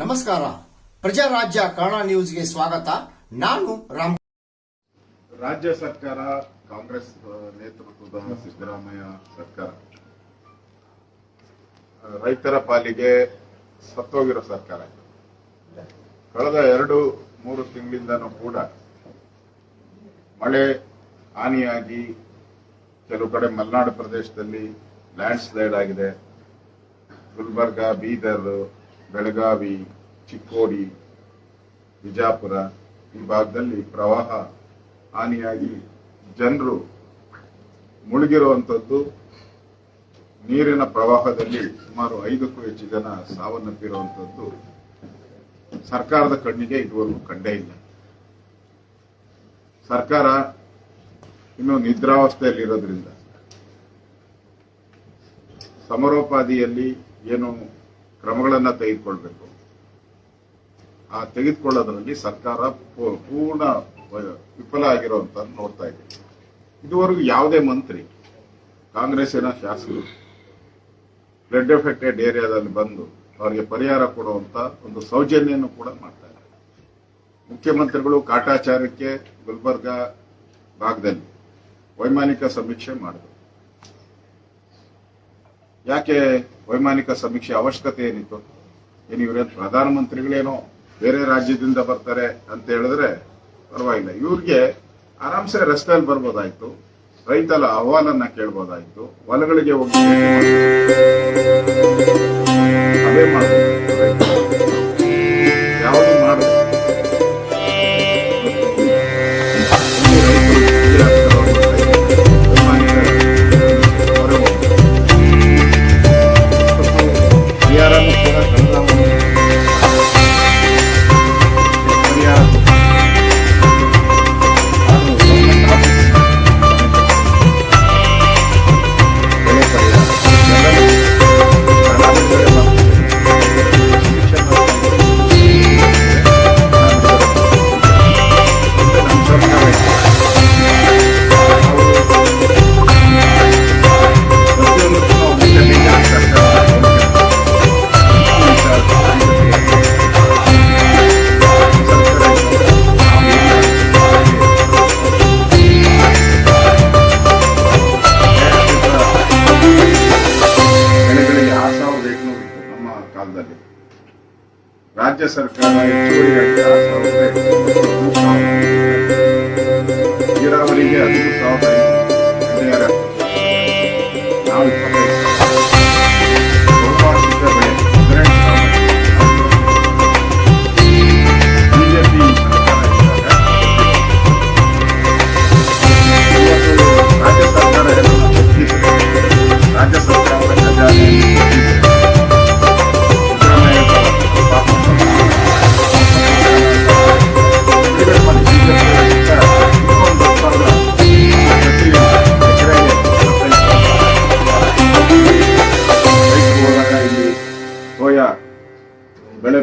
ನಮಸ್ಕಾರ. ಪ್ರಜಾರಾಜ್ಯ ಕನ್ನಡ ನ್ಯೂಸ್ಗೆ ಸ್ವಾಗತ. ನಾನು ರಾಜ್ಯ ಸರ್ಕಾರ, ಕಾಂಗ್ರೆಸ್ ನೇತೃತ್ವದ ಸಿದ್ದರಾಮಯ್ಯ ಸರ್ಕಾರ. ರೈತರ ಪಾಲಿಗೆ ಸತ್ತೋಗಿರೋ ಸರ್ಕಾರ. ಕಳೆದ ಎರಡು, ಮೂರು ತಿಂಗಳಿಂದನೂ ಕೂಡ ಮಳೆ ಹಾನಿಯಾಗಿ ಕೆಲವು ಕಡೆ ಮಲೆನಾಡು ಪ್ರದೇಶದಲ್ಲಿ ಲ್ಯಾಂಡ್ ಸ್ಲೈಡ್ ಆಗಿದೆ. ಗುಲ್ಬರ್ಗ, ಬೀದರ್, ಬೆಳಗಾವಿ, ಚಿಕ್ಕೋಡಿ, ಬಿಜಾಪುರ ಈ ಭಾಗದಲ್ಲಿ ಪ್ರವಾಹ ಹಾನಿಯಾಗಿ ಜನರು ಮುಳುಗಿರುವಂಥದ್ದು ನೀರಿನ ಪ್ರವಾಹದಲ್ಲಿ ಸುಮಾರು ಐದಕ್ಕೂ ಹೆಚ್ಚು ಜನ ಸಾವನ್ನಪ್ಪಿರುವಂಥದ್ದು ಸರ್ಕಾರದ ಕಣ್ಣಿಗೆ ಇದುವರೆಗೂ ಕಂಡೇ ಇಲ್ಲ. ಸರ್ಕಾರ ಇನ್ನು ನಿದ್ರಾವಸ್ಥೆಯಲ್ಲಿರೋದ್ರಿಂದ ಸಮರೋಪಾದಿಯಲ್ಲಿ ಏನು ಕ್ರಮಗಳನ್ನ ತೆಗೆದುಕೊಳ್ಬೇಕು. ಆ ತೆಗೆದುಕೊಳ್ಳೋದ್ರಲ್ಲಿ ಸರ್ಕಾರ ಪೂರ್ಣ ವಿಫಲ ಆಗಿರುವಂತ ನೋಡ್ತಾ ಇದೆ. ಇದುವರೆಗೂ ಯಾವುದೇ ಮಂತ್ರಿ ಕಾಂಗ್ರೆಸ್ಸಿನ ಶಾಸಕರು ಫ್ಲಡ್ ಎಫೆಕ್ಟೆಡ್ ಏರಿಯಾದಲ್ಲಿ ಬಂದು ಅವರಿಗೆ ಪರಿಹಾರ ಕೊಡುವಂತ ಒಂದು ಸೌಜನ್ಯವನ್ನು ಕೂಡ ಮಾಡ್ತಾ ಮುಖ್ಯಮಂತ್ರಿಗಳು ಕಾಟಾಚಾರಕ್ಕೆ ಗುಲ್ಬರ್ಗಾ ಭಾಗದಲ್ಲಿ ವೈಮಾನಿಕ ಸಮೀಕ್ಷೆ ಮಾಡಿದ್ರು ಯಾಕೆ ವೈಮಾನಿಕ ಸಮೀಕ್ಷೆ ಅವಶ್ಯಕತೆ ಏನಿತ್ತು? ಏನು ಇವರೇನು ಪ್ರಧಾನಮಂತ್ರಿಗಳೇನೋ ಬೇರೆ ರಾಜ್ಯದಿಂದ ಬರ್ತಾರೆ ಅಂತ ಹೇಳಿದ್ರೆ ಪರವಾಗಿಲ್ಲ. ಇವ್ರಿಗೆ ಆರಾಮ್ಸೆ ರಸ್ತೆಯಲ್ಲಿ ಬರ್ಬೋದಾಯ್ತು. ರೈತರ ಅಹವಾಲನ್ನ ಕೇಳ್ಬೋದಾಯ್ತು. ಹೊಲಗಳಿಗೆ ಹೋಗಿ ಅದೇ ಮಾಡ್ಬೋದು. Yeah.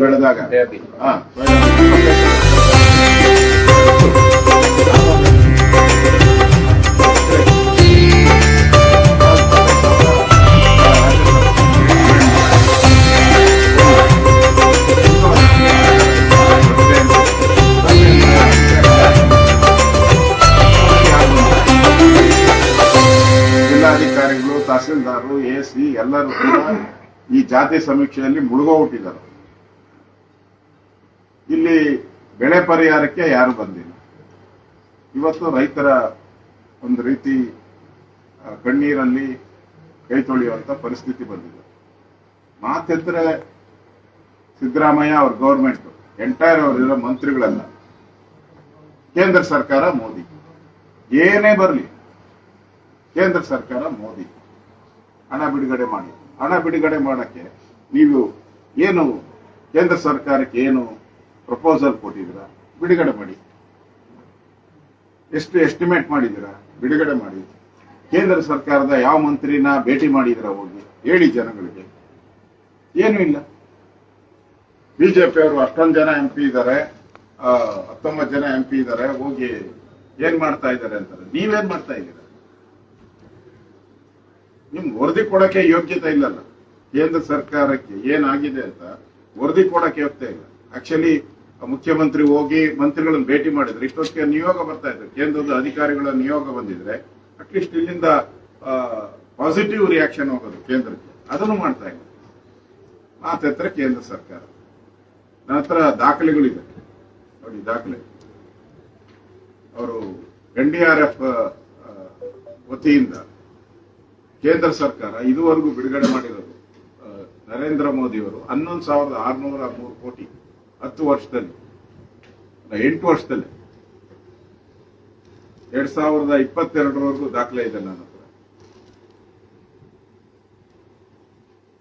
ಬೆಳೆದಾಗ. ಹಾ, ಸೋಯಾ ಇಪ್ಪತ್ತೈದು ಜಿಲ್ಲಾಧಿಕಾರಿಗಳು ತಹಸೀಲ್ದಾರರು ಎ ಸಿ ಎಲ್ಲರೂ ಕೂಡ ಈ ಜಾತಿ ಸಮೀಕ್ಷೆಯಲ್ಲಿ ಮುಳುಗೋಗ್ಬಿಟ್ಟಿದ್ದಾರೆ. ಇಲ್ಲಿ ಬೆಳೆ ಪರಿಹಾರಕ್ಕೆ ಯಾರು ಬಂದಿಲ್ಲ. ಇವತ್ತು ರೈತರ ಒಂದು ರೀತಿ ಕಣ್ಣೀರಲ್ಲಿ ಕೈ ತೊಳೆಯುವಂತ ಪರಿಸ್ಥಿತಿ ಬಂದಿದೆ. ಮಾತೆತ್ತರೆ ಸಿದ್ದರಾಮಯ್ಯ ಅವ್ರ ಗೌರ್ಮೆಂಟ್ ಎಂಟೈರ್ ಅವರಿರೋ ಮಂತ್ರಿಗಳೆಲ್ಲ. ಕೇಂದ್ರ ಸರ್ಕಾರ ಮೋದಿ. ಏನೇ ಬರಲಿ, ಕೇಂದ್ರ ಸರ್ಕಾರ ಮೋದಿ. ಹಣ ಬಿಡುಗಡೆ ಮಾಡಿ. ಹಣ ಬಿಡುಗಡೆ ಮಾಡಕ್ಕೆ ನೀವು ಏನು, ಕೇಂದ್ರ ಸರ್ಕಾರಕ್ಕೆ ಏನು ಪ್ರಪೋಸಲ್ ಕೊಟ್ಟಿದ್ದೀರಾ? ಬಿಡುಗಡೆ ಮಾಡಿ. ಎಷ್ಟು ಎಸ್ಟಿಮೇಟ್ ಮಾಡಿದ್ದೀರಾ? ಬಿಡುಗಡೆ ಮಾಡಿ. ಕೇಂದ್ರ ಸರ್ಕಾರದ ಯಾವ ಮಂತ್ರಿನ ಭೇಟಿ ಮಾಡಿದ್ರ ಹೋಗಿ? ಹೇಳಿ ಜನಗಳಿಗೆ. ಏನೂ ಇಲ್ಲ. ಬಿಜೆಪಿ ಅವರು ಅಷ್ಟೊಂದು ಜನ ಎಂ ಪಿ ಇದ್ದಾರೆ ಹತ್ತೊಂಬತ್ತು ಜನ ಎಂ ಪಿ ಇದ್ದಾರೆ. ಹೋಗಿ ಏನ್ ಮಾಡ್ತಾ ಇದ್ದಾರೆ ಅಂತಾರೆ. ನೀವೇನ್ ಮಾಡ್ತಾ ಇದ್ದೀರಾ? ನಿಮ್ಗೆ ವರದಿ ಕೊಡಕ್ಕೆ ಯೋಗ್ಯತೆ ಇಲ್ಲಲ್ಲ. ಕೇಂದ್ರ ಸರ್ಕಾರಕ್ಕೆ ಏನಾಗಿದೆ ಅಂತ ವರದಿ ಕೊಡಕ್ಕೆ ಯೋಗ್ಯತೆ ಇಲ್ಲ. ಆಕ್ಚುಲಿ ಮುಖ್ಯಮಂತ್ರಿ ಹೋಗಿ ಮಂತ್ರಿಗಳನ್ನು ಭೇಟಿ ಮಾಡಿದ್ರೆ. ಇಷ್ಟೊತ್ತಿಗೆ ನಿಯೋಗ ಬರ್ತಾ ಇದ್ರು ಕೇಂದ್ರದ ಅಧಿಕಾರಿಗಳ ನಿಯೋಗ ಬಂದಿದ್ರೆ ಅಟ್ಲೀಸ್ಟ್ ಇಲ್ಲಿಂದ ಪಾಸಿಟಿವ್ ರಿಯಾಕ್ಷನ್ ಹೋಗೋದು ಕೇಂದ್ರಕ್ಕೆ. ಅದನ್ನು ಮಾಡ್ತಾ ಇಲ್ಲ ಮಾತ್ರ ಕೇಂದ್ರ ಸರ್ಕಾರ. ನನ್ನ ದಾಖಲೆಗಳಿದೆ. ನೋಡಿ, ದಾಖಲೆ. ಅವರು ಎನ್ ಡಿ ಆರ್ ಎಫ್ ವತಿಯಿಂದ ಕೇಂದ್ರ ಸರ್ಕಾರ ಇದುವರೆಗೂ ಬಿಡುಗಡೆ ಮಾಡಿರೋದು ನರೇಂದ್ರ ಮೋದಿ ಅವರು ಹನ್ನೊಂದು ಸಾವಿರದ ಆರುನೂರ ಮೂರು ಕೋಟಿ. ಹತ್ತು ವರ್ಷದಲ್ಲಿ ಎಂಟು ವರ್ಷದಲ್ಲಿ. ಎರಡ್ ಸಾವಿರದ ಇಪ್ಪತ್ತೆರಡರವರೆಗೂ ದಾಖಲೆ ಇದೆ ನನ್ನ ಹತ್ರ.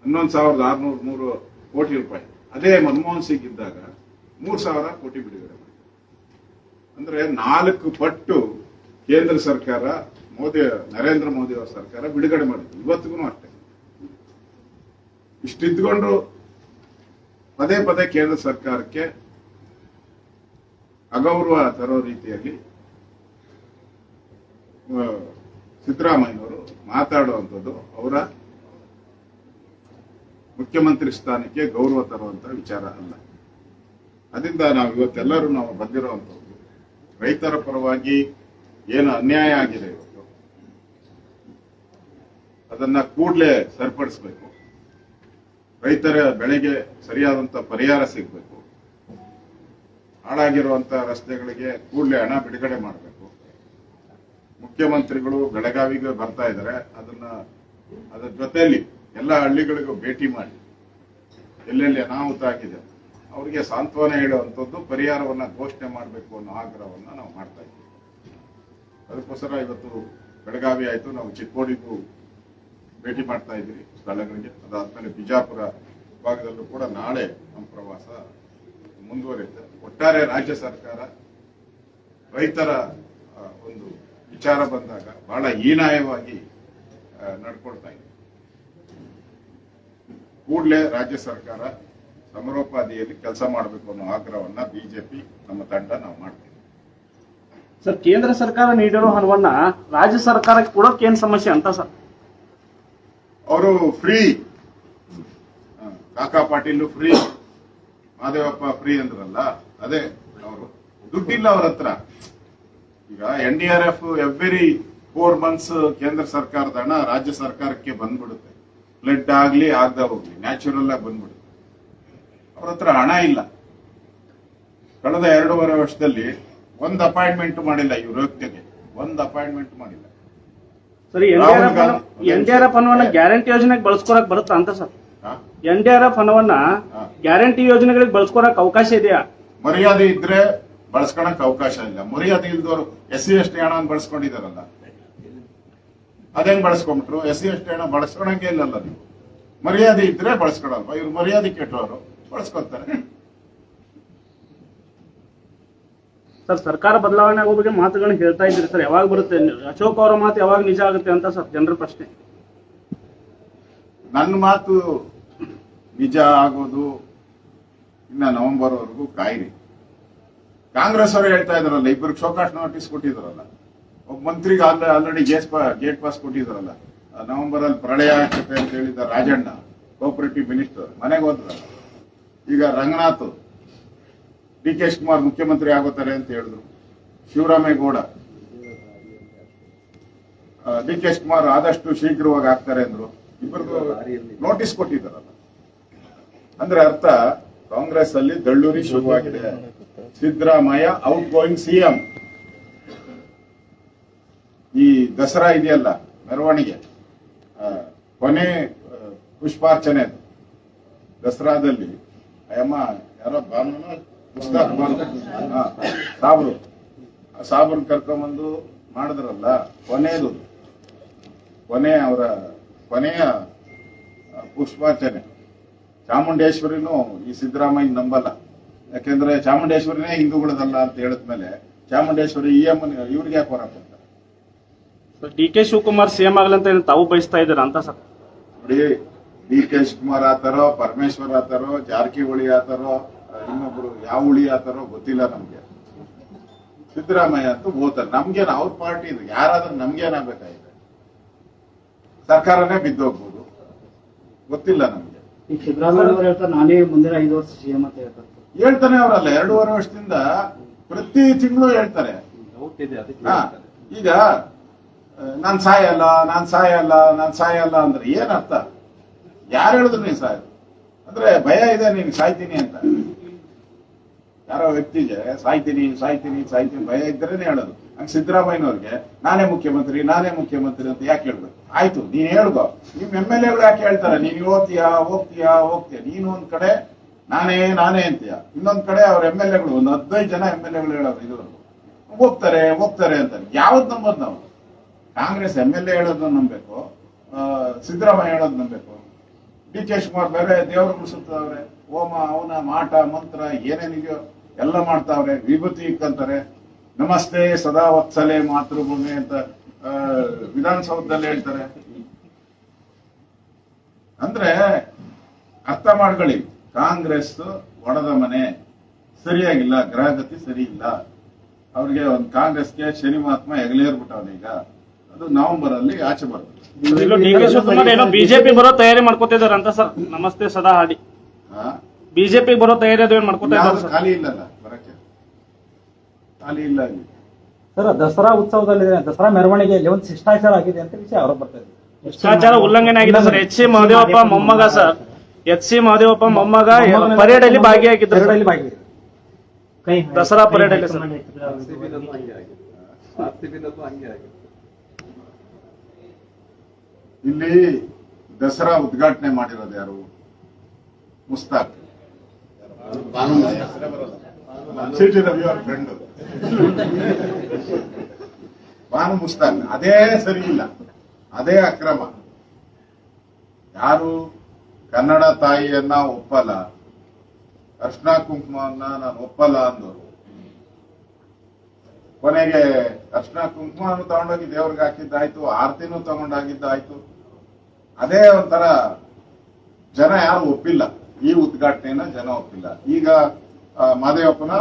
ಹನ್ನೊಂದು ಸಾವಿರದ ಕೋಟಿ ರೂಪಾಯಿ. ಅದೇ ಮನಮೋಹನ್ ಸಿಂಗ್ ಇದ್ದಾಗ ಮೂರ್ ಸಾವಿರ ಕೋಟಿ ಬಿಡುಗಡೆ ಮಾಡಿದೆ ಅಂದ್ರೆ ನಾಲ್ಕು ಪಟ್ಟು ಕೇಂದ್ರ ಸರ್ಕಾರ, ಮೋದಿ, ನರೇಂದ್ರ ಮೋದಿ ಅವರ ಸರ್ಕಾರ ಬಿಡುಗಡೆ ಮಾಡಿದ್ರು. ಇವತ್ತಿಗೂ ಅಷ್ಟೇ. ಇಷ್ಟಿದ್ಕೊಂಡು ಪದೇ ಪದೇ ಕೇಂದ್ರ ಸರ್ಕಾರಕ್ಕೆ ಅಗೌರವ ತರೋ ರೀತಿಯಲ್ಲಿ ಸಿದ್ದರಾಮಯ್ಯನವರು ಮಾತಾಡುವಂಥದ್ದು ಅವರ ಮುಖ್ಯಮಂತ್ರಿ ಸ್ಥಾನಕ್ಕೆ ಗೌರವ ತರುವಂತ ವಿಚಾರ ಅಲ್ಲ. ಅದರಿಂದ ನಾವು ಇವತ್ತೆಲ್ಲರೂ ನಾವು ಬಂದಿರುವಂಥದ್ದು, ರೈತರ ಪರವಾಗಿ ಏನು ಅನ್ಯಾಯ ಆಗಿದೆ ಇವತ್ತು, ಅದನ್ನ ಕೂಡಲೇ ಸರಿಪಡಿಸಬೇಕು. ರೈತರ ಬೆಳೆಗೆ ಸರಿಯಾದಂತ ಪರಿಹಾರ ಸಿಗಬೇಕು. ಹಾಳಾಗಿರುವಂತ ರಸ್ತೆಗಳಿಗೆ ಕೂಡಲೇ ಹಣ ಬಿಡುಗಡೆ ಮಾಡಬೇಕು. ಮುಖ್ಯಮಂತ್ರಿಗಳು ಬೆಳಗಾವಿಗೆ ಬರ್ತಾ ಇದ್ದಾರೆ. ಅದನ್ನ ಅದರ ಜೊತೆಯಲ್ಲಿ ಎಲ್ಲ ಹಳ್ಳಿಗಳಿಗೂ ಭೇಟಿ ಮಾಡಿ. ಎಲ್ಲೆಲ್ಲಿ ಅನಾಹುತ ಆಗಿದೆ, ಅವರಿಗೆ ಸಾಂತ್ವನ ಹೇಳುವಂಥದ್ದು ಪರಿಹಾರವನ್ನ ಘೋಷಣೆ ಮಾಡಬೇಕು ಅನ್ನೋ ಆಗ್ರಹವನ್ನ ನಾವು ಮಾಡ್ತಾ ಇದ್ದೀವಿ. ಅದಕ್ಕೋಸ್ಕರ ಇವತ್ತು ಬೆಳಗಾವಿ ಆಯಿತು. ನಾವು ಚಿಕ್ಕೋಡಿಗೂ ಭೇಟಿ ಮಾಡ್ತಾ ಇದ್ದೀವಿ ಸ್ಥಳಗಳಿಗೆ. ಅದಾದ್ಮೇಲೆ ಬಿಜಾಪುರ ಭಾಗದಲ್ಲೂ ಕೂಡ ನಾಳೆ ನಮ್ಮ ಪ್ರವಾಸ ಮುಂದುವರಿಯುತ್ತೆ. ಒಟ್ಟಾರೆ ರಾಜ್ಯ ಸರ್ಕಾರ ರೈತರ ಒಂದು ವಿಚಾರ ಬಂದಾಗ ಬಹಳ ಹೀನಾಯವಾಗಿ ನಡ್ಕೊಳ್ತಾ ಇದೆ. ಕೂಡಲೇ ರಾಜ್ಯ ಸರ್ಕಾರ ಸಮರೋಪಾದಿಯಲ್ಲಿ ಕೆಲಸ ಮಾಡಬೇಕು ಅನ್ನೋ ಆಗ್ರಹವನ್ನ ಬಿಜೆಪಿ, ನಮ್ಮ ತಂಡ ನಾವು ಮಾಡ್ತೀವಿ. ಸರ್, ಕೇಂದ್ರ ಸರ್ಕಾರ ನೀಡಿರೋ ಹಣವನ್ನ ರಾಜ್ಯ ಸರ್ಕಾರಕ್ಕೆ ಕೊಡೋಕೆ ಏನ್ ಸಮಸ್ಯೆ ಅಂತ ಸರ್? ಅವರು ಫ್ರೀ ಕಾಕಾ ಪಾಟೀಲ್ ಫ್ರೀ ಮಾದೇವಪ್ಪ ಫ್ರೀ ಅಂದ್ರಲ್ಲ, ಅದೇ ಅವರು. ದುಡ್ಡಿಲ್ಲ ಅವ್ರ ಹತ್ರ. ಈಗ N D R F every four months ಕೇಂದ್ರ ಸರ್ಕಾರದ ಹಣ ರಾಜ್ಯ ಸರ್ಕಾರಕ್ಕೆ ಬಂದ್ಬಿಡುತ್ತೆ. ಫ್ಲಡ್ ಆಗ್ಲಿ ಆಗದ ಹೋಗ್ಲಿ ನ್ಯಾಚುರಲ್ ಆಗಿ ಬಂದ್ಬಿಡುತ್ತೆ. ಅವ್ರ ಹತ್ರ ಹಣ ಇಲ್ಲ. ಕಳೆದ ಎರಡೂವರೆ ವರ್ಷದಲ್ಲಿ ಒಂದ್ ಅಪಾಯಿಂಟ್ಮೆಂಟ್ ಮಾಡಿಲ್ಲ ಇವ್ರ ವ್ಯಕ್ತಿಗೆ ಒಂದ್ ಅಪಾಯಿಂಟ್ಮೆಂಟ್ ಮಾಡಿಲ್ಲ. ಸರಿ ಎನ್ ಡಿ ಆರ್ ಎಫ್ ಹಣವನ್ನ ಗ್ಯಾರಂಟಿ ಯೋಜನೆಗೆ ಬಳಸ್ಕೊಳಕ್ ಬರುತ್ತಾ ಅಂತ sir? N D R F ಹಣವನ್ನ ಗ್ಯಾರಂಟಿ ಯೋಜನೆಗಳಿಗೆ ಬಳಸ್ಕೊಳಕ್ ಅವಕಾಶ ಇದೆಯಾ? ಮರ್ಯಾದೆ ಇದ್ರೆ ಬಳಸ್ಕೊಳಕ್ ಅವಕಾಶ ಇಲ್ಲ. ಮರ್ಯಾದೆ ಇಲ್ದವರು ಎಸ್ ಸಿ ಎಸ್ ಟಿ ಹಣ ಬಳಸ್ಕೊಂಡಿದಾರಲ್ಲ ಅದೇನ್ ಬಳಸ್ಕೊಂಡ್ಬಿಟ್ರು ಎಸ್ ಸಿ ಎಸ್ ಟಿ ಹಣ ಬಳಸ್ಕೊಳಂಗೆ ಇಲ್ಲಲ್ಲ ನೀವು. ಮರ್ಯಾದೆ ಇದ್ರೆ ಬಳಸ್ಕೊಳಲ್ವಾ? ಇವ್ರು ಮರ್ಯಾದೆ ಕೆಟ್ಟವರು. ಬಳಸ್ಕೊತಾರೆ ಸರ್, ಸರ್ಕಾರ ಬದಲಾವಣೆ ಆಗೋ ಬಗ್ಗೆ ಮಾತುಗಳನ್ನ ಹೇಳ್ತಾ ಇದ್ದೀರಿ ಸರ್. ಯಾವಾಗ ಬರುತ್ತೆ? ಅಶೋಕ್ ಅವರ ಮಾತು ಯಾವಾಗ ನಿಜ ಆಗುತ್ತೆ ಅಂತ ಸರ್ ಜನರ ಪ್ರಶ್ನೆ. ನನ್ನ ಮಾತು ನಿಜ ಆಗೋದು ಇನ್ನ ನವೆಂಬರ್ ವರೆಗೂ ಕಾಯಿರಿ ಕಾಂಗ್ರೆಸ್ ಅವರು ಹೇಳ್ತಾ ಇದ್ರಲ್ಲ ಇಬ್ಬರಿಗೆ ಶೋಕಾಶ್ ನೋಟಿಸ್ ಕೊಟ್ಟಿದ್ರಲ್ಲ. ಒಬ್ಬ ಮಂತ್ರಿಗೆ ಆಲ್ರೆಡಿ ಗೇಟ್ ಗೇಟ್ ಪಾಸ್ ಕೊಟ್ಟಿದ್ರಲ್ಲ. ನವೆಂಬರ್ ಅಲ್ಲಿ ಪ್ರಳಯ ಆಗ್ತದೆ ಅಂತ ಹೇಳಿದ ರಾಜಣ್ಣ ಕೋಪರೇಟಿವ್ ಮಿನಿಸ್ಟರ್ ಮನೆಗೆ ಹೋದ್ರಲ್ಲ. ಈಗ ರಂಗನಾಥ್ ಡಿ ಕೆ ಶಿವಕುಮಾರ್ ಮುಖ್ಯಮಂತ್ರಿ ಆಗುತ್ತಾರೆ ಅಂತ ಹೇಳಿದ್ರು. ಶಿವರಾಮೇಗೌಡ ಡಿ ಕೆ ಶಿವಕುಮಾರ್ ಆದಷ್ಟು ಶೀಘ್ರವಾಗಿ ಆಗ್ತಾರೆ ಅಂದ್ರು. ನೋಟಿಸ್ ಕೊಟ್ಟಿದ್ದಾರಲ್ಲ. ಅಂದ್ರೆ ಅರ್ಥ ಕಾಂಗ್ರೆಸ್ ಅಲ್ಲಿ ದಳ್ಳೂರಿ ಶುರುವಾಗಿದೆ. Siddaramaiah outgoing CM. ಈ ದಸರಾ ಇದೆಯಲ್ಲ, ಮೆರವಣಿಗೆ. ಕೊನೆ ಪುಷ್ಪಾರ್ಚನೆ. ದಸರಾದಲ್ಲಿ. ಅಯ್ಯಮ್ಮ, ಯಾರೋ ಬಾನು ಸಾಬ್ರು. ಆ ಸಾಬ್ರನ್ ಕರ್ಕೊಂಬಂದು ಮಾಡಿದ್ರಲ್ಲ ಕೊನೆಯದು ಕೊನೆ ಅವರ ಕೊನೆಯ ಪುಷ್ಪಾರ್ಚನೆ. ಚಾಮುಂಡೇಶ್ವರಿನೂ ಈ ಸಿದ್ದರಾಮಯ್ಯ ನಂಬಲ್ಲ. ಯಾಕೆಂದ್ರೆ ಚಾಮುಂಡೇಶ್ವರಿನೇ ಹಿಂದೂಗಳದಲ್ಲ ಅಂತ ಹೇಳಿದ್ಮೇಲೆ ಚಾಮುಂಡೇಶ್ವರಿ ಇ ಎಂ ಇವ್ರಿಗೆ ಯಾಕೆ ಕೊಡ್ತಾರೆ ಡಿ ಕೆ ಶಿವಕುಮಾರ್ ಸಿಎಂ ಆಗ್ಲಂತ ಅಂತ ತಾವು ಬಯಸ್ತಾ ಇದ್ದೀರಾ ಅಂತ ಸರ್? ನೋಡಿ ಡಿ ಕೆ ಶಿವಕುಮಾರ್ ಆತಾರೋ ಪರಮೇಶ್ವರ್ ಆತಾರೋ ಜಾರಕಿಹೊಳಿ ಆತಾರೋ ಇನ್ನೊಬ್ರು ಯಾವ ಹುಳಿ ಆತಾರೋ ಗೊತ್ತಿಲ್ಲ ನಮ್ಗೆ. ಸಿದ್ದರಾಮಯ್ಯ ಅಂತೂ ಹೋತಾರೆ ನಮ್ಗೇನು ಅವ್ರ ಪಾರ್ಟಿ ಇದು. ಯಾರಾದ್ರೂ ನಮ್ಗೇನಾಗ್ಬೇಕಾಗಿದೆ ಸರ್ಕಾರನೇ ಬಿದ್ದೋಗ್ಬೋದು. ಗೊತ್ತಿಲ್ಲ ನಮ್ಗೆ. ಈಗ ಸಿದ್ದರಾಮಯ್ಯ ಅವರು ಹೇಳ್ತಾರೆ ನಾನೇ ಮುಂದಿನ ಐದು ವರ್ಷ ಸಿಎಂ ಅಂತ ಹೇಳ್ತಾರೆ. ಹೇಳ್ತಾನೆ ಅವರಲ್ಲ ಎರಡೂವರೆ ವರ್ಷದಿಂದ ಪ್ರತಿ ತಿಂಗಳು ಹೇಳ್ತಾರೆ. ಹಾ, ಈಗ ನಾನ್ ನಾನ್ ಸಾಯಲ್ಲ ನಾನ್ ಸಾಯಲ್ಲ ನಾನ್ ಸಾಯಲ್ಲ ಅಂದ್ರೆ ಏನ್ ಅರ್ಥ ಯಾರು ಹೇಳಿದ್ರು ನೀನ್ ಸಾಯ ಅಂದ್ರೆ ಭಯ ಇದೆ ನೀನ್ ಸಾಯ್ತೀನಿ ಅಂತ. ಯಾರೋ ವ್ಯಕ್ತಿಗೆ, ಸಾಯ್ತೀನಿ ಸಾಯ್ತೀನಿ ಸಾಯ್ತೀನಿ, ಭಯ ಇದ್ರೇನೆ ಹೇಳೋದು. ಹಂಗೆ ಸಿದ್ದರಾಮಯ್ಯನವ್ರಿಗೆ, ನಾನೇ ಮುಖ್ಯಮಂತ್ರಿ ನಾನೇ ಮುಖ್ಯಮಂತ್ರಿ ಅಂತ ಯಾಕೆ ಹೇಳ್ಬೇಕು? ಆಯ್ತು, ನೀನ್ ಹೇಳ್ಕೊ. ನಿಮ್ ಎಂ ಎಲ್ ಎಗಳು ಯಾಕೆ ಹೇಳ್ತಾರೆ? ನೀನ್ ಹೋಗ್ತೀಯಾ ಹೋಗ್ತೀಯಾ, ಹೋಗ್ತೀಯ? ನೀನು ಒಂದ್ ಕಡೆ, ನಾನೇ ನಾನೇ ಅಂತೀಯ. ಇನ್ನೊಂದ್ ಕಡೆ ಅವ್ರ ಎಂ ಎಲ್ ಎಗಳು, ಒಂದು ಹದಿನೈದು ಜನ ಎಂ ಎಲ್ ಎಗಳು ಹೇಳೋರು ಇದುವರೆಗೂ ಹೋಗ್ತಾರೆ ಹೋಗ್ತಾರೆ ಅಂತ ಯಾವ್ದು ನಂಬೋದು ನಾವು? ಕಾಂಗ್ರೆಸ್ ಎಂ ಎಲ್ ಎ ಹೇಳೋದನ್ನ ನಂಬೇಕು ಸಿದ್ದರಾಮಯ್ಯ ಹೇಳೋದು ನಂಬೇಕು ಡಿ ಕೆ ಶಿವಕುಮಾರ್ ಬೇರೆ ದೇವರು ಸುತ್ತವ್ರೆ ಹೋಮ, ಅವನ, ಮಾಟ, ಮಂತ್ರ ಏನೇನಿದೆಯೋ ಎಲ್ಲ ಮಾಡ್ತಾವ್ರೆ ವಿಭೂತಿ ಇಕ್ಕಂತಾರೆ. ನಮಸ್ತೆ ಸದಾ ವತ್ಸಲೆ ಮಾತೃಭೂಮಿ ಅಂತ ಆ, ವಿಧಾನಸೌಧದಲ್ಲಿ ಹೇಳ್ತಾರೆ. ಅಂದ್ರೆ ಅರ್ಥ ಮಾಡ್ಕೊಳ್ಳಿ ಕಾಂಗ್ರೆಸ್ ಒಡದ ಮನೆ ಸರಿಯಾಗಿಲ್ಲ ಗ್ರಹಗತಿ ಸರಿ ಇಲ್ಲ ಅವ್ರಿಗೆ ಒಂದು ಕಾಂಗ್ರೆಸ್ಗೆ ಶನಿ ಮಹಾತ್ಮ ಹೆಗಲೇರ್ಬಿಟ್ಟವನ ಈಗ. ಅದು ನವೆಂಬರ್ ಅಲ್ಲಿ ಆಚೆ ಬರ್ತದೆ ಬಿಜೆಪಿ ಬರೋ ತಯಾರಿ ಮಾಡ್ಕೋತಿದಾರೆ ಅಂತ ಸರ್. ನಮಸ್ತೆ ಸದಾ ಹಾಡಿ. ಹಾ? ಬಿಜೆಪಿ ಬರೋ ತಯಾರಿ ಅದು ಏನ್ ಮಾಡ್ಕೋತಾ ಇದ್ದಾರೆ ಸರ್? ಖಾಲಿ ಇಲ್ಲಲ್ಲ ಬರಕ್ಕೆ? ಖಾಲಿ ಇಲ್ಲ ಸರ್ ದಸರಾ ಉತ್ಸವದಲ್ಲಿ ದಸರಾ ಮೆರವಣಿಗೆಯಲ್ಲಿ ಒಂದು ಶಿಷ್ಟಾಚಾರ ಆಗಿದೆ ಅಂತ ವಿಷಯ ಆರೋಪ ಬರ್ತಾ ಇದೆ. ಶಿಷ್ಟಾಚಾರ ಉಲ್ಲಂಘನೆ ಆಗಿದೆ ಸರ್. ಎಚ್ ಸಿ ಮಹದೇವಪ್ಪ ಮೊಮ್ಮಗ ಸರ್. ಎಚ್ ಸಿ ಮಹದೇವಪ್ಪ ಮೊಮ್ಮಗ ಪರೇಡ್ ಅಲ್ಲಿ ಭಾಗಿಯಾಗಿದ್ದರು ಸರ್. ದಸರಾ ಪರೇಡ್ ಅಲ್ಲಿ ಸರ್. ಇಲ್ಲಿ ದಸರಾ ಉದ್ಘಾಟನೆ ಮಾಡಿರೋದು ಯಾರು? ಮುಸ್ತಾಕ್. ಫ್ರೆಂಡ್ ಬಾನು ಮುಸ್ತಾನ್ ಅದೇ ಸರಿ ಇಲ್ಲ. ಅದೇ ಅಕ್ರಮ. ಯಾರು ಕನ್ನಡ ತಾಯಿಯನ್ನ ಒಪ್ಪಲ್ಲ, ಅರ್ಶನ ಕುಂಕುಮವನ್ನ ನಾನು ಒಪ್ಪಲ್ಲ ಅಂದರು ಕೊನೆಗೆ ಅರ್ಶನ ಕುಂಕುಮನು ತಗೊಂಡೋಗಿ ದೇವ್ರಿಗೆ ಹಾಕಿದ್ದಾಯ್ತು, ಆರತಿನೂ ತಗೊಂಡಾಗಿದ್ದಾಯ್ತು. ಅದೇ ಒಂಥರ ಜನ ಯಾರು ಒಪ್ಪಿಲ್ಲ. ಈ ಉದ್ಘಾಟನೆಯನ್ನ ಜನ ಒಪ್ಪಿಲ್ಲ. ಈಗ ಮಾದೇವಪ್ಪನ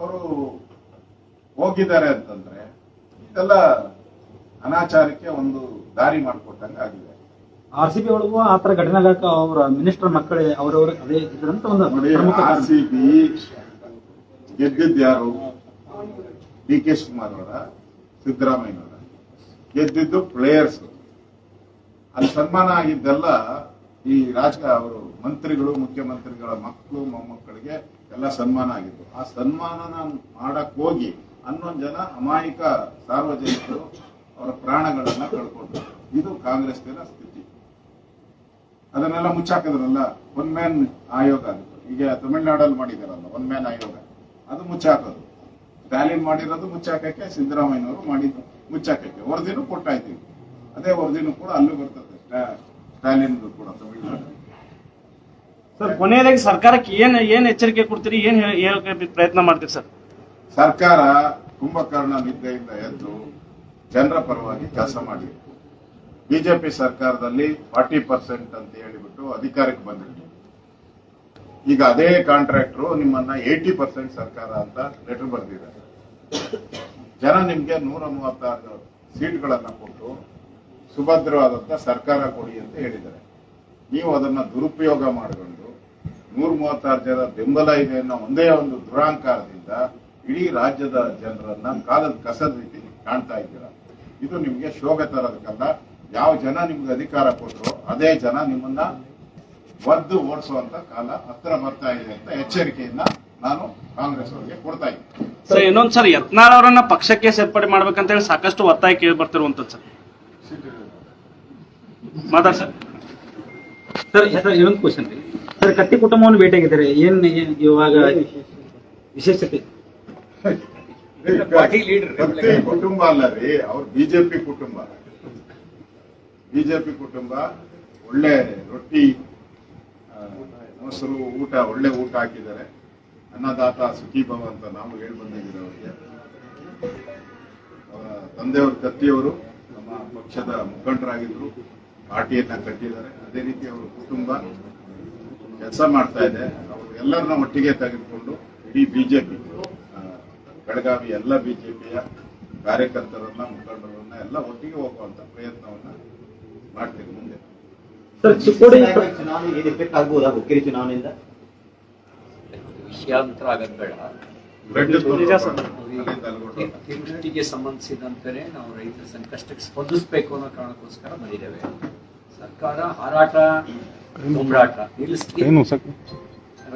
ಅವರು ಹೋಗಿದ್ದಾರೆ ಅಂತಂದ್ರೆ ಇದೆಲ್ಲ ಅನಾಚಾರಕ್ಕೆ ಒಂದು ದಾರಿ ಮಾಡಿಕೊಟ್ಟಂಗ ಆಗಿದೆ. ಆರ್ ಸಿ ಬಿ ಒಳಗೂ ಆ ತರ ಘಟನೆ ಅವರ ಮಿನಿಸ್ಟರ್ ಮಕ್ಕಳೇ ಅವರವರು ಅದೇ ಇದ್ರಂತ ಒಂದು ಆರ್. ಸಿ ಬಿ ಗೆದ್ದಿದ್ದು ಯಾರು? ಡಿ ಕೆ ಶಿವಕುಮಾರ್ ಅವರ ಸಿದ್ದರಾಮಯ್ಯನವರ. ಗೆದ್ದಿದ್ದು ಪ್ಲೇಯರ್ಸ್ ಅಲ್ಲಿ ಸನ್ಮಾನ ಆಗಿದ್ದೆಲ್ಲ ಈ ರಾಜ ಅವರು ಮಂತ್ರಿಗಳು, ಮುಖ್ಯಮಂತ್ರಿಗಳ ಮಕ್ಕಳು, ಮೊಮ್ಮಕ್ಕಳಿಗೆ ಎಲ್ಲ ಸನ್ಮಾನ ಆಗಿತ್ತು. ಆ ಸನ್ಮಾನನ ಮಾಡಕ್ ಹೋಗಿ ಹನ್ನೊಂದು ಜನ ಅಮಾಯಕ ಸಾರ್ವಜನಿಕರು ಅವರ ಪ್ರಾಣಗಳನ್ನ ಕಳ್ಕೊಂಡ್ರು. ಇದು ಕಾಂಗ್ರೆಸ್ನ ಸ್ಥಿತಿ. ಅದನ್ನೆಲ್ಲ ಮುಚ್ಚಾಕಿದ್ರಲ್ಲ ಒನ್ ಮ್ಯಾನ್ ಆಯೋಗ ಆಗಿತ್ತು. ಈಗ ತಮಿಳ್ನಾಡಲ್ಲಿ ಮಾಡಿದಾರಲ್ಲ ಒನ್ ಮ್ಯಾನ್ ಆಯೋಗ. ಅದು ಮುಚ್ಚಾಕೋದು. ಸ್ಟಾಲಿನ್ ಮಾಡಿರೋದು ಮುಚ್ಚಾಕಕ್ಕೆ ಸಿದ್ದರಾಮಯ್ಯನವರು ಮಾಡಿದ್ರು ಮುಚ್ಚಾಕಕ್ಕೆ. ವರದಿನೂ ಕೊಟ್ಟಾಯ್ತೀವಿ. ಅದೇ ವರದಿನೂ ಕೂಡ ಅಲ್ಲೂ ಬರ್ತದೆ. ಸ್ಟಾಲಿನ್ದು ಕೂಡ ತಮಿಳ್ನಾಡು. ಸರ್ ಕೊನೆಯದಾಗಿ ಸರ್ಕಾರಕ್ಕೆ ಏನ್ ಏನ್ ಎಚ್ಚರಿಕೆ ಕೊಡ್ತೀರಿ? ಏನ್ ಹೇಳ- ಹೇಳಕ್ಕೆ ಪ್ರಯತ್ನ ಮಾಡ್ತೀರಿ ಸರ್? ಸರ್ಕಾರ ಕುಂಭಕರ್ಣ ನಿದ್ದೆಯಿಂದ ಎದ್ದು ಜನರ ಪರವಾಗಿ ಕೆಲಸ ಮಾಡಬೇಕು ಬಿಜೆಪಿ ಸರ್ಕಾರದಲ್ಲಿ ಫಾರ್ಟಿ ಪರ್ಸೆಂಟ್ ಅಂತ ಹೇಳಿಬಿಟ್ಟು ಅಧಿಕಾರಕ್ಕೆ ಬಂದಿತ್ತು ಈಗ ಅದೇ ಕಾಂಟ್ರಾಕ್ಟರು ನಿಮ್ಮನ್ನ ಏಟಿ ಪರ್ಸೆಂಟ್ ಸರ್ಕಾರ ಅಂತ ಲೆಟರ್ ಬರೆದಿದ್ದಾರೆ. ಜನ ನಿಮ್ಗೆ ನೂರ ಮೂವತ್ತಾರು ಸೀಟ್ಗಳನ್ನ ಕೊಟ್ಟು ಸುಭದ್ರವಾದಂತ ಸರ್ಕಾರ ಕೊಡಿ ಅಂತ ಹೇಳಿದ್ದಾರೆ. ನೀವು ಅದನ್ನ ದುರುಪಯೋಗ ಮಾಡಿಕೊಂಡು ನೂರ ಮೂವತ್ತಾರು ಜನ ಬೆಂಬಲ ಇದೆ ಅನ್ನೋ ಒಂದೇ ಒಂದು ದುರಾಂಕಾರದಿಂದ ಇಡೀ ರಾಜ್ಯದ ಜನರನ್ನ ಕಾಲದ ಕಸದ ರೀತಿ ಕಾಣ್ತಾ ಇದ್ದೀರಾ? ಇದು ನಿಮಗೆ ಶೋಭೆ ತರೋದಕ್ಕಲ್ಲ. ಯಾವ ಜನ ನಿಮ್ಗೆ ಅಧಿಕಾರ ಕೊಟ್ಟರು ಅದೇ ಜನ ನಿಮ್ಮನ್ನ ಒದ್ದು ಓಡಿಸುವಂತ ಕಾಲ ಹತ್ರ ಬರ್ತಾ ಇದೆ ಅಂತ ಎಚ್ಚರಿಕೆಯನ್ನ ನಾನು ಕಾಂಗ್ರೆಸ್ ಅವರಿಗೆ ಕೊಡ್ತಾ ಇದ್ದೀನಿ. ಸರ್ ಇನ್ನೊಂದ್ ಸರ್ ಯತ್ನಾಳ್ ಅವರನ್ನ ಪಕ್ಷಕ್ಕೆ ಸೇರ್ಪಡೆ ಮಾಡ್ಬೇಕಂತ ಹೇಳಿ ಸಾಕಷ್ಟು ಒತ್ತಾಯ ಕೇಳಿ ಬರ್ತಿರುವಂತದ್ದು ಸರ್. ಮಾತಾಡ್ ಸರ್. ಸರ್ ಸರ್ ಇನ್ನೊಂದು ಕ್ವಶನ್ ರೀ. ಸರ್ ಕತ್ತಿ ಕುಟುಂಬವನ್ನು ಭೇಟಿಯಾಗಿದ್ದಾರೆ ಏನ್ ಏನ್ ಇವಾಗ ವಿಶೇಷತೆ? ಕತ್ತಿ ಕುಟುಂಬ ಅಲ್ಲ ರೀ ಅವ್ರ ಬಿಜೆಪಿ ಕುಟುಂಬ. ಬಿಜೆಪಿ ಕುಟುಂಬ ಒಳ್ಳೆ ರೊಟ್ಟಿ ಮೊಸರು ಊಟ ಒಳ್ಳೆ ಊಟ ಹಾಕಿದ್ದಾರೆ. ಅನ್ನದಾತ ಸುಖಿ ಭವ ಅಂತ ನಾವು ಹೇಳಿ ಬಂದಿದ್ದೀವಿ ಅವರಿಗೆ. ಅವರ ತಂದೆಯವರು ಕತ್ತಿಯವರು ನಮ್ಮ ಪಕ್ಷದ ಮುಖಂಡರಾಗಿದ್ರು. ಪಾರ್ಟಿಯನ್ನ ಕಟ್ಟಿದ್ದಾರೆ. ಅದೇ ರೀತಿ ಅವರ ಕುಟುಂಬ ಕೆಲಸ ಮಾಡ್ತಾ ಇದೆ. ಅವರು ಎಲ್ಲರನ್ನ ಒಟ್ಟಿಗೆ ತೆಗೆದುಕೊಂಡು ಇಡೀ ಬಿಜೆಪಿ ಬೆಳಗಾವಿ ಎಲ್ಲ ಬಿಜೆಪಿಯ ಕಾರ್ಯಕರ್ತರನ್ನ ಮುಖಂಡರನ್ನ ಎಲ್ಲ ಒಟ್ಟಿಗೆ ಹೋಗುವಂತ ಪ್ರಯತ್ನವನ್ನ ಮಾಡ್ತೀವಿ ಮುಂದೆ. ಸರ್ ಚಿಕ್ಕೋಡಿ ಚುನಾವಣೆಗೆ ಚುನಾವಣೆಯಿಂದ? ವಿಷಯಾಂತರ ಆಗೋದು ಬೇಡ. ಅತಿವೃಷ್ಟಿಗೆ ಸಂಬಂಧಿಸಿದಂತೆ ನಾವು ರೈತರ ಸಂಕಷ್ಟಕ್ಕೆ ಸ್ಪಂದಿಸಬೇಕು ಅನ್ನೋ ಕಾರಣಕ್ಕೋಸ್ಕರ ಬಂದಿದ್ದೇವೆ. ಸರ್ಕಾರ ಹಾರಾಟ ಉಂಬರಾಟ ನಿಲ್ಲಿಸಿ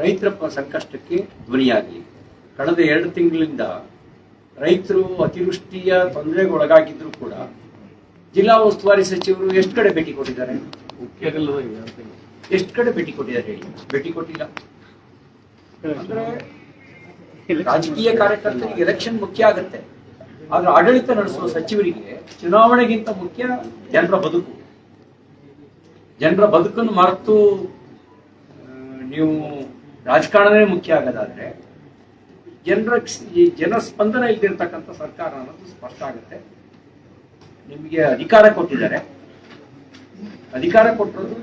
ರೈತರ ಸಂಕಷ್ಟಕ್ಕೆ ಧ್ವನಿಯಾಗಲಿ ಕಳೆದ ಎರಡು ತಿಂಗಳಿಂದ ರೈತರು ಅತಿವೃಷ್ಟಿಯ ತೊಂದರೆಗೆ ಒಳಗಾಗಿದ್ರು ಕೂಡ ಜಿಲ್ಲಾ ಉಸ್ತುವಾರಿ ಸಚಿವರು ಎಷ್ಟು ಕಡೆ ಭೇಟಿ ಕೊಟ್ಟಿದ್ದಾರೆ? ಎಷ್ಟು ಕಡೆ ಭೇಟಿ ಕೊಟ್ಟಿದ್ದಾರೆ ಹೇಳಿ? ಭೇಟಿ ಕೊಟ್ಟಿಲ್ಲ. ಅಂದ್ರೆ ರಾಜಕೀಯ ಕಾರ್ಯಕರ್ತರಿಗೆ ಎಲೆಕ್ಷನ್ ಮುಖ್ಯ ಆಗುತ್ತೆ. ಆದ್ರೆ ಆಡಳಿತ ನಡೆಸುವ ಸಚಿವರಿಗೆ ಚುನಾವಣೆಗಿಂತ ಮುಖ್ಯ ಜನರ ಬದುಕು. ಜನರ ಬದುಕನ್ನು ಮರೆತು ನೀವು ರಾಜಕಾರಣನೇ ಮುಖ್ಯ ಆಗೋದಾದ್ರೆ ಜನರ ಈ ಜನ ಸ್ಪಂದನೆ ಇಲ್ದಿರ್ತಕ್ಕಂಥ ಸರ್ಕಾರ ಅನ್ನೋದು ಸ್ಪಷ್ಟ ಆಗುತ್ತೆ. ನಿಮಗೆ ಅಧಿಕಾರ ಕೊಟ್ಟಿದ್ದಾರೆ. ಅಧಿಕಾರ ಕೊಟ್ಟಿರೋದು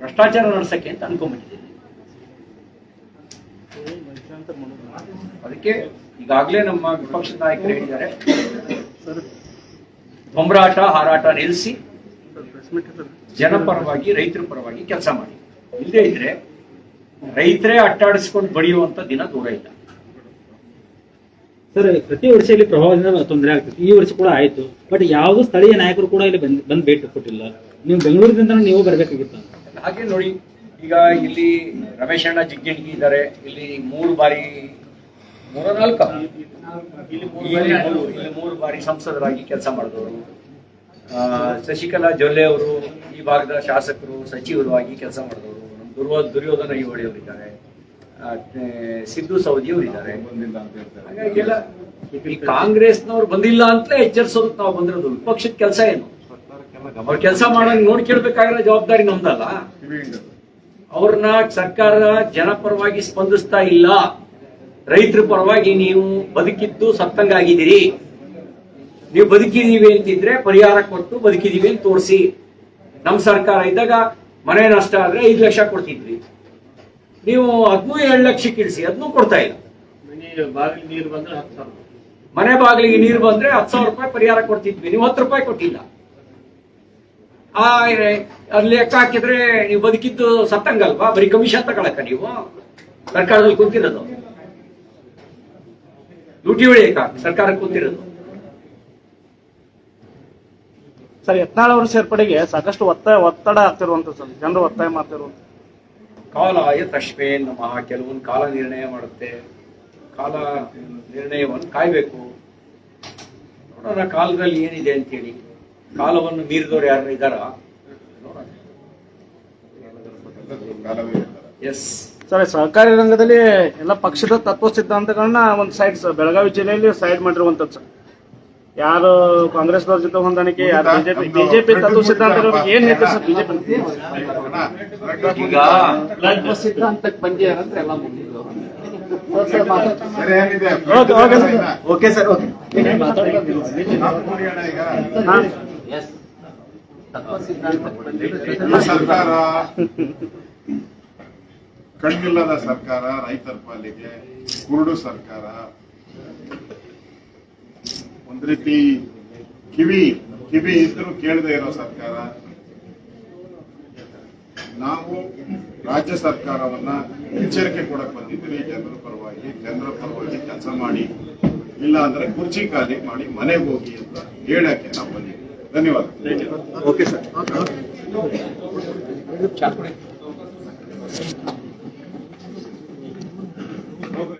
ಭ್ರಷ್ಟಾಚಾರ ನಡೆಸಕ್ಕೆ ಅಂತ ಅನ್ಕೊಂಡ್ಬಿಟ್ಟಿದ್ದೀನಿ. ಅದಕ್ಕೆ ಈಗಾಗಲೇ ನಮ್ಮ ವಿಪಕ್ಷ ನಾಯಕರು ಹೇಳಿದ್ದಾರೆ. ಬೊಂಬರಾಟ ಹಾರಾಟ ನಿಲ್ಲಿಸಿ ಜನಪರವಾಗಿ ರೈತರ ಪರವಾಗಿ ಕೆಲಸ ಮಾಡಿ. ಇಲ್ಲದೇ ಇದ್ರೆ ರೈತರೇ ಅಟ್ಟಾಡಿಸ್ಕೊಂಡು ಬಡಿಯುವಂತ ದಿನ ದೂರ ಇಲ್ಲ. ಸರ್ ಪ್ರತಿ ವರ್ಷ ಇಲ್ಲಿ ಪ್ರವಾಹದಿಂದ ತೊಂದರೆ ಆಗ್ತದೆ. ಈ ವರ್ಷ ಕೂಡ ಆಯ್ತು. ಬಟ್ ಯಾವುದು ಸ್ಥಳೀಯ ನಾಯಕರು ಕೂಡ ಇಲ್ಲಿ ಬಂದ್ ಬಂದ್ ಭೇಟಿ ಕೊಟ್ಟಿಲ್ಲ. ನೀವು ಬೆಂಗಳೂರಿನಿಂದ ನೀವು ಬರಬೇಕಾಗಿತ್ತು. ಹಾಗೆ ನೋಡಿ ಈಗ ಇಲ್ಲಿ ರಮೇಶ್ ಅಣ್ಣ ಜಿಗ್ಗಿಣಿಗಿ ಇದ್ದಾರೆ. ಇಲ್ಲಿ ಮೂರು ಬಾರಿ ಮೂರ ನಾಲ್ಕ ಇಲ್ಲಿ ಮೂರು ಬಾರಿ ಇಲ್ಲಿ ಮೂರು ಬಾರಿ ಸಂಸದರಾಗಿ ಕೆಲಸ ಮಾಡಿದವರು. ಆ, ಶಶಿಕಲಾ ಜೊಲ್ಲೆ ಅವರು ಈ ಭಾಗದ ಶಾಸಕರು ಸಚಿವರು ಆಗಿ ಕೆಲಸ ಮಾಡಿದವರು. ನಮ್ಮ ದುರ್ವ ದುರ್ಯೋಧನ ತೆ- ಸಿದ್ದು ಸೌದಿ ಅವರಿದ್ದಾರೆ ಬಂದಿಲ್ಲ ಅಂತ ಹೇಳ್ತಾರೆ ಹಾಗಾಗಿ ಎಲ್ಲ ಈ ಕಾಂಗ್ರೆಸ್ನವ್ರು ಬಂದಿಲ್ಲ ಅಂತಲೇ ಎಚ್ಚರಿಸೋದಕ್ಕೆ ನಾವು ಬಂದಿರೋದು. ವಿಪಕ್ಷದ ಕೆಲಸ ಏನು? ಅವ್ರ ಕೆಲಸ ಮಾಡಂಗ್ ನೋಡ್ಕೊಳ್ಬೇಕಾಗಿರೋ ಜವಾಬ್ದಾರಿ ನಮ್ದಲ್ಲ. ಅವ್ರನ್ನ ಸರ್ಕಾರ ಜನಪರವಾಗಿ ಸ್ಪಂದಿಸ್ತಾ ಇಲ್ಲ. ರೈತರ ಪರವಾಗಿ ನೀವು ಬದುಕಿದ್ದು ಸತ್ತಂಗಾಗಿದ್ದೀರಿ. ನೀವು ಬದುಕಿದೀವಿ ಅಂತಿದ್ರೆ ಪರಿಹಾರ ಕೊಟ್ಟು ಬದುಕಿದೀವಿ ಅಂತ ತೋರಿಸಿ. ನಮ್ಮ ಸರ್ಕಾರ ಇದ್ದಾಗ ಮನೆ ನಷ್ಟ ಆದ್ರೆ ಐದು ಲಕ್ಷ ಕೊಡ್ತಿದ್ವಿ. ನೀವು ಅದನ್ನೂ ಎರಡು ಲಕ್ಷಕ್ಕೆ ಇಳಿಸಿ ಅದನ್ನೂ ಕೊಡ್ತಾ ಇಲ್ಲ. ಬಾಗಿಲು ನೀರು ಬಂದ್ರೆ ಹತ್ತು ಸಾವಿರ ಮನೆ ಬಾಗಿಲಿಗೆ ನೀರು ಬಂದ್ರೆ ಹತ್ತು ಸಾವಿರ ರೂಪಾಯಿ ಪರಿಹಾರ ಕೊಡ್ತಿದ್ವಿ. ನೀವು ಹತ್ತು ರೂಪಾಯಿ ಕೊಟ್ಟಿಲ್ಲ. ಆ ಅಲ್ಲಿ ಲೆಕ್ಕ ಹಾಕಿದ್ರೆ ನೀವು ಬದುಕಿದ್ದು ಸತ್ತಂಗಲ್ವಾ? ಬರೀ ಕಮಿಷನ್ ತಗೊಳಕ ನೀವು? ಸರ್ಕಾರದಲ್ಲಿ ಕುಂತಿರೋದು. ಲೂಟಿ ಹೊಡೆಯಕ ಸರ್ಕಾರ ಕೂತಿರೋದು. ಸರ್ ಯತ್ನಾಳ್ ಅವರ ಸೇರ್ಪಡೆಗೆ ಸಾಕಷ್ಟು ಒತ್ತಾಯ ಒತ್ತಡ ಆಗ್ತಿರುವಂತ ಸರ್ ಜನರು ಒತ್ತಾಯ ಮಾಡ್ತಿರುವಂತ ಕಾಲಾಯ ತಶ್ಮೇ ನಮ್ಮ ಕೆಲವೊಂದು ಕಾಲ ನಿರ್ಣಯ ಮಾಡುತ್ತೆ. ಕಾಲ ನಿರ್ಣಯವನ್ನು ಕಾಯ್ಬೇಕು. ನೋಡೋಣ ಕಾಲದಲ್ಲಿ ಏನಿದೆ ಅಂತೇಳಿ. ಕಾಲವನ್ನು ಮೀರಿದವ್ರು ಯಾರು ಇದ್ದಾರಾ? ನೋಡೋಣ. ಎಸ್ ಸರ್ ಸಹಕಾರಿ ರಂಗದಲ್ಲಿ ಎಲ್ಲ ಪಕ್ಷದ ತತ್ವ ಸಿದ್ಧಾಂತಗಳನ್ನ ಒಂದು ಸೈಡ್ ಸರ್ ಬೆಳಗಾವಿ ಜಿಲ್ಲೆಯಲ್ಲಿ ಸೈಡ್ ಮಾಡಿರುವಂತದ್ದು ಸರ್. ಯಾರು ಕಾಂಗ್ರೆಸ್ ಜೊತೆ ಹೊಂದಾಣಿಕೆ ಯಾರು ಬಿಜೆಪಿ ಬಿಜೆಪಿ ತತ್ವ ಸಿದ್ಧಾಂತ ಇರೋರಿಗೆ ಏನ್ ಹೇಳ್ತಾರೆ ಸರ್ ಬಿಜೆಪಿ? ಈಗ ಸಿದ್ಧಾಂತಕ್ಕೆ ಎಲ್ಲ ಮುಗಿದ್ರು ಸರಿ ಏನಿದೆ ಓಕೆ, ಓಕೆ ಸರ್. ಓಕೆ ತತ್ವ ಸಿದ್ಧಾಂತಕ್ಕೆ ಸರ್ಕಾರ ಕಣ್ಣಿಲ್ಲದ ಸರ್ಕಾರ ರೈತರ ಪಾಲಿಗೆ ಕುರುಡು ಸರ್ಕಾರ. ಒಂದ್ ರೀತಿ ಕಿವಿ ಕಿವಿ ಇದ್ರೂ ಕೇಳದೆ ಇರೋ ಸರ್ಕಾರ. ನಾವು ರಾಜ್ಯ ಸರ್ಕಾರವನ್ನ ಎಚ್ಚರಿಕೆ ಕೊಡಕ್ ಬಂದಿದ್ದೀವಿ ಜನರ ಪರವಾಗಿ ಜನರ ಪರವಾಗಿ ಕೆಲಸ ಮಾಡಿ. ಇಲ್ಲ ಅಂದ್ರೆ ಕುರ್ಚಿ ಖಾಲಿ ಮಾಡಿ ಮನೆಗೆ ಹೋಗಿ ಅಂತ ಹೇಳಕ್ಕೆ ನಾವು ಬಂದಿದ್ದೀವಿ. ಧನ್ಯವಾದ. Okay sir.